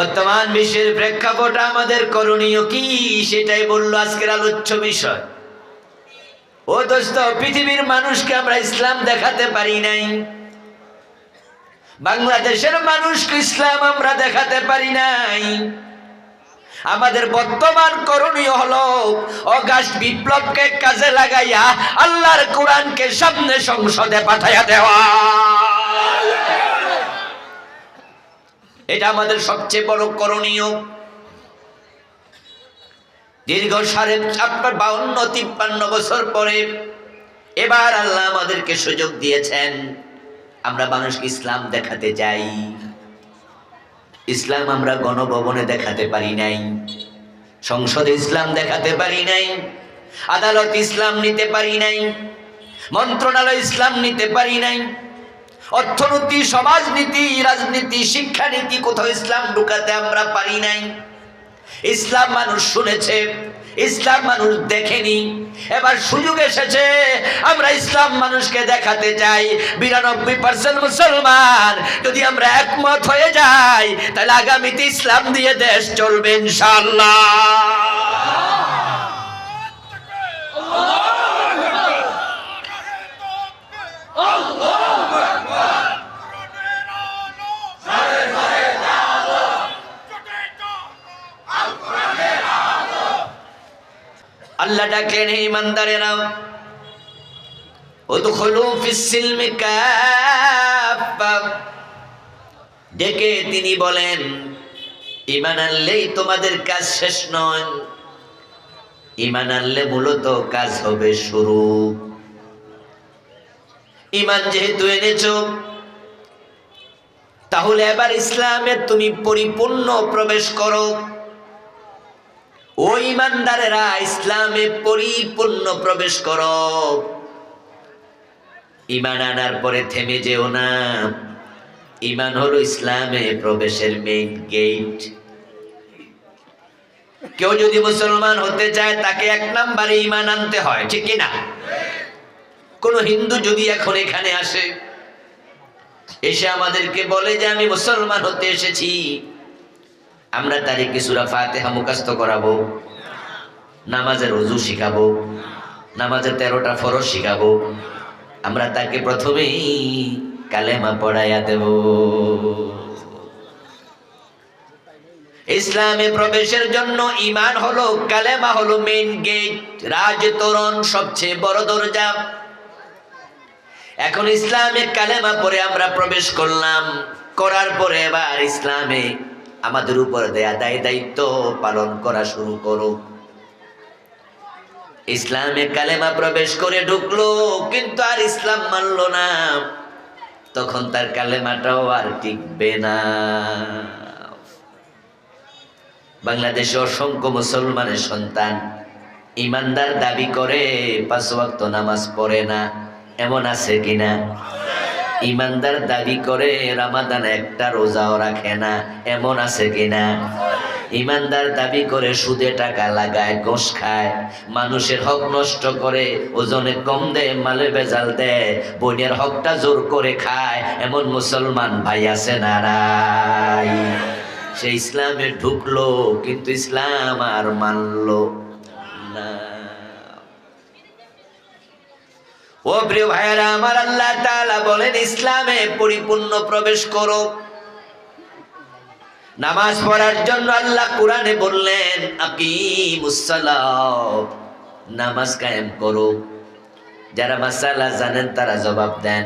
বর্তমান বিশ্বের প্রেক্ষাপট আমাদের করণীয় কি? সেটাই বলল আজকের আলোচ্য বিষয়। ও দোস্ত, পৃথিবীর মানুষকে আমরা ইসলাম দেখাতে পারি নাই। বাংলাদেশের মানুষকে ইসলাম আমরা দেখাতে পারি নাই। আমাদের বর্তমান করণীয় হলো অগাস্ট বিপ্লবকে কাজে লাগাইয়া আল্লাহর কোরআনকে সামনে সংসদে পাঠাইয়া দেওয়া। এটা আমাদের সবচেয়ে বড় করণীয়। দীর্ঘ সাড়ে আপনার বাউন্ন, তিপ্পান্ন বছর পরে এবার আল্লাহ আমাদেরকে সুযোগ দিয়েছেন। আমরা মানুষকে ইসলাম দেখাতে যাই। ইসলাম আমরা গণভবনে দেখাতে পারি নাই। সংসদে ইসলাম দেখাতে পারি নাই। আদালত ইসলাম নিতে পারি নাই। মন্ত্রণালয় ইসলাম নিতে পারি নাই। অর্থনীতি, সমাজনীতি, রাজনীতি, শিক্ষানীতি কোথাও ইসলাম ঢুকাতে আমরা পারি নাই। ইসলাম মানুষ শুনেছে, ইসলাম মানুষ দেখেনি। এবার সুযোগ এসেছে, আমরা ইসলাম মানুষকে দেখাতে চাই। বিরানব্বই পার্সেন্ট মুসলমান, যদি আমরা একমত হয়ে যাই, তাহলে আগামীতে ইসলাম দিয়ে দেশ চলবে ইনশাল্লাহ আল্লাহ ডাকলেন হে ইমানদারেরা। উদখুলু ফিস সিলমি কাফা ডেকে তিনি বলেন ইমান আনলেই তোমাদের কাজ শেষ নয়। ইমান আনলে মূলত কাজ হবে শুরু। ইমান যেহেতু এনেছ, তাহলে এবার ইসলামে তুমি পরিপূর্ণ প্রবেশ করো। ও ইমানদারেরা ইসলামে পরিপূর্ণ প্রবেশ করো। ইমান আনার পরে থেমে যেও না। ইমান হলো ইসলামে প্রবেশের মেইন গেট কেউ যদি মুসলমান হতে চায়, তাকে এক নাম্বারে ইমান আনতে হয়, ঠিক না কোন হিন্দু যদি এখন এখানে আসে, এসে আমাদেরকে বলে যে, আমি মুসলমান হতে এসেছি। আমরা তারিখে সুরা ফাতেহা মুখাস্ত করাবো, নামাজের অজু শিখাবো, নামাজের তেরোটা ফরজ শিখাবো, আমরা তাকে প্রথমেই কালেমা পড়াইয়া দেব। ইসলামে প্রবেশের জন্য ইমান হলো, কালেমা হলো মেইন গেট রাজ তোরণ সবচেয়ে বড় দরজা। এখন ইসলামে কালেমা পরে আমরা প্রবেশ করলাম, করার পরে এবার ইসলামে আমাদের উপর দেয়া দায় দায়িত্ব পালন করা শুরু করো। ইসলামে কালেমা প্রবেশ করে ঢুকলো, কিন্তু আর ইসলাম মানলো না। তখন তার কালেমাটাও আর টিকবে না। বাংলাদেশে অসংখ্য মুসলমানের সন্তান ইমানদার দাবি করে, পাঁচ ওয়াক্ত নামাজ পড়ে না। এমন আছে কিনা? ইমানদার দাবি করে রামাদান একটা রোজাও রাখে না, এমন আছে কিনা? ইমানদার দাবি করে সুদে টাকা লাগায় গোস খায়, মানুষের হক নষ্ট করে, ওজনে কম দেয়, মালে বেজাল দেয় বোনের হকটা জোর করে খায়, এমন মুসলমান ভাই আছে না নাই? সে ইসলামে ঢুকলো, কিন্তু ইসলাম আর মানলো না। ও প্রিয় ভাইয়েরা, আমার আল্লাহ তাআলা বলেন, ইসলামে পরিপূর্ণ প্রবেশ করো। নামাজ পড়ার জন্য আল্লাহ কোরআনে বললেন নামাজ কায়েম করো। যারা মাসালা জানেন, তারা জবাব দেন,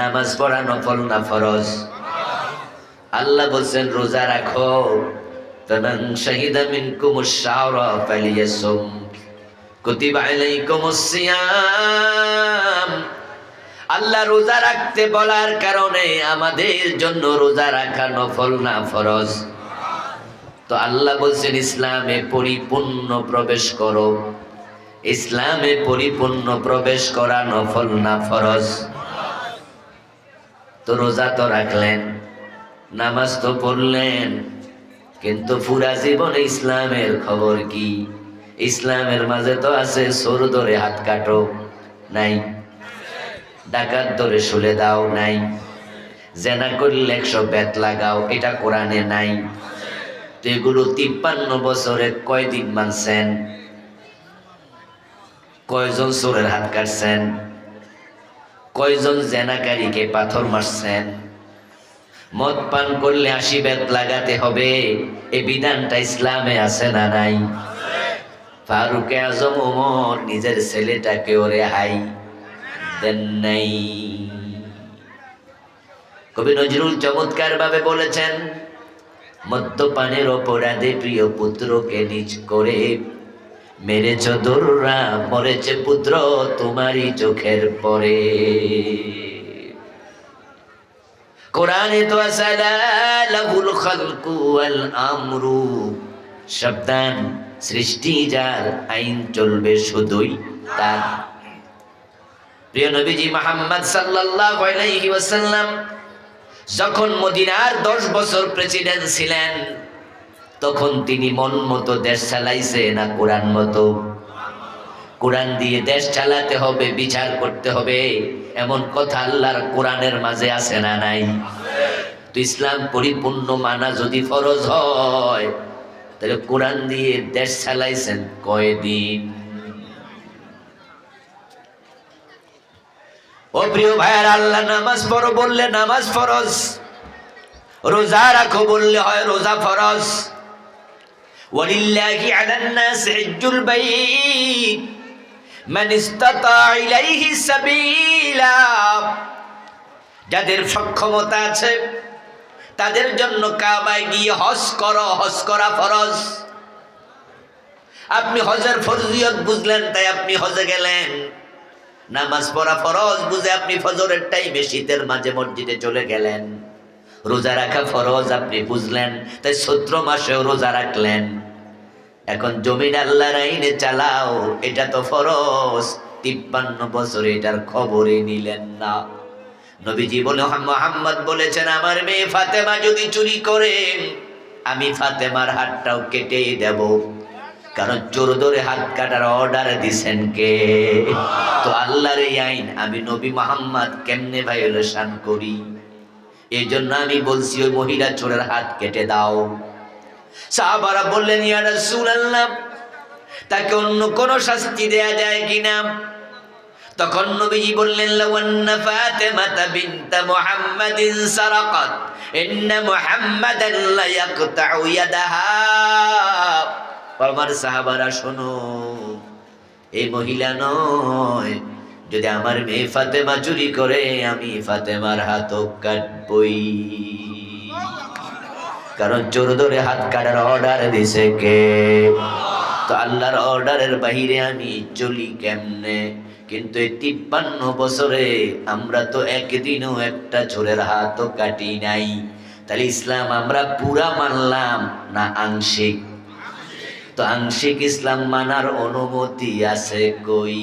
নামাজ পড়া নফল না ফরজ? আল্লাহ বলছেন, রোজা রাখো। তখন শহীদা মিনকুমুশ শাহরা ফালিয়াসুম। আল্লাহ রোজা রাখতে বলার কারণে আমাদের জন্য রোজা রাখা নফল না ফরজ। তো আল্লাহ বলছেন, ইসলামে পরিপূর্ণ প্রবেশ করো। ইসলামে পরিপূর্ণ প্রবেশ করা নফল না ফরজ। তো রোজা তো রাখলেন, নামাজ তো পড়লেন, কিন্তু পুরা জীবনে ইসলামের খবর কি? ইসলামের মাঝে তো আছে সরু ধরে হাত কাটো, নাই। ডাকাত ধরে শুলে দাও, নাই। জেনা করলে একশো বেত লাগাও, এটা কোরআনে নাই। তো এগুলো তিপ্পান্ন বছরে কয়দিন মানছেন? কয়জন চোরের হাত কাটছেন? কয়জন জেনাকারীকে পাথর মারছেন? মদ পান করলে আশি বেত লাগাতে হবে, এ বিধানটা ইসলামে আছে না নাই? ফারুক আজম ওমর নিজের ছেলেটাকে ওরে হাই দেন নাই। কবি নজরুল চমৎকার ভাবে বলেছেন, মদ্যপানের অপরাধে প্রিয় পুত্রকে নিজ করে মেরেছ দোররা, মরেছে পুত্র তোমারই চোখের পরে। কোরআনে তো লাহুল খালকু ওয়াল আমরু সাবধান। সৃষ্টি যার আইন চলবে শুধুই তার। প্রিয় নবীজি মোহাম্মদ সাল্লাল্লাহু যখন মদিনার দশ বছর প্রেসিডেন্ট ছিলেন, তখন তিনি মন মতো দেশ চালাইছে না কোরআন মতো? কোরআন দিয়ে দেশ চালাতে হবে, বিচার করতে হবে, এমন কথা আল্লাহর কোরআনের মাঝে আছে না নাই? তো ইসলাম পরিপূর্ণ মানা যদি ফরজ হয় তাহলে কোরআন দিয়ে দেশ চালাইছেন কয়দিন? ও প্রিয় ভাইয়ার, আল্লাহ নামাজ পড়ো বললে নামাজ ফরজ, রোজা রাখো বললে হয় রোজা ফরজ। যাদের সক্ষমতা আছে তাদের জন্য কাবায় গিয়ে হজ করো, হজ করা ফরজ। আপনি হজের ফরজিয়ত বুঝলেন, তাই আপনি হজে গেলেন। নামাজ পড়া ফরজ বুঝে আপনি ফজরের টাইমে শীতের মাঝে মসজিদে চলে গেলেন। রোজা রাখা ফরজ আপনি বুঝলেন, তাই সত্র মাসেও রোজা রাখলেন। এখন জমিন আল্লাহর আইনে চালাও, এটা তো ফরজ। তিপ্পান্ন বছর এটার খবরই নিলেন না। নবীজি বলে মোহাম্মদ বলেছেন, আমার মেয়ে ফাতেমা যদি চুরি করে, আমি ফাতেমার হাতটাও কেটে দেব। কারণ চোর ধরে হাত কাটার অর্ডার দিছেন কে? তো আল্লাহর এই আইন, আমি নবী মোহাম্মদ কেমনে ভাইলেশন করি? এই জন্য আমি বলছি, ওই মহিলা চোরের হাত কেটে দাও। সাহাবারা বললেন, ইয়া রাসূলুল্লাহ, তাকে অন্য কোন শাস্তি দেয়া যায় কিনা? তখন নবীজি বললেন লাওয়ান্না ফাতিমাতা বিনত মুহাম্মাদিন সারাকাত, ইন্না মুহাম্মাদান লা ইয়াকতাউ ইয়াদাহা। আমার সাহাবারা, শোনো, এই মহিলা নয়, যদি আমার মেয়ে ফাতেমা চুরি করে, আমি ফাতেমার হাত কাটবই। কারণ চোর ধরে হাত কাটার অর্ডার দিছে কে? তো আল্লাহর অর্ডারের বাহিরে আমি চলি কেমনে? কিন্তু এই তিপ্পান্ন বছরে আমরা তো একদিনও একটা চোরের হাতও কাটি নাই। তাহলে ইসলাম আমরা পুরা মানলাম না আংশিক? তো আংশিক ইসলাম মানার অনুমতি আছে কই?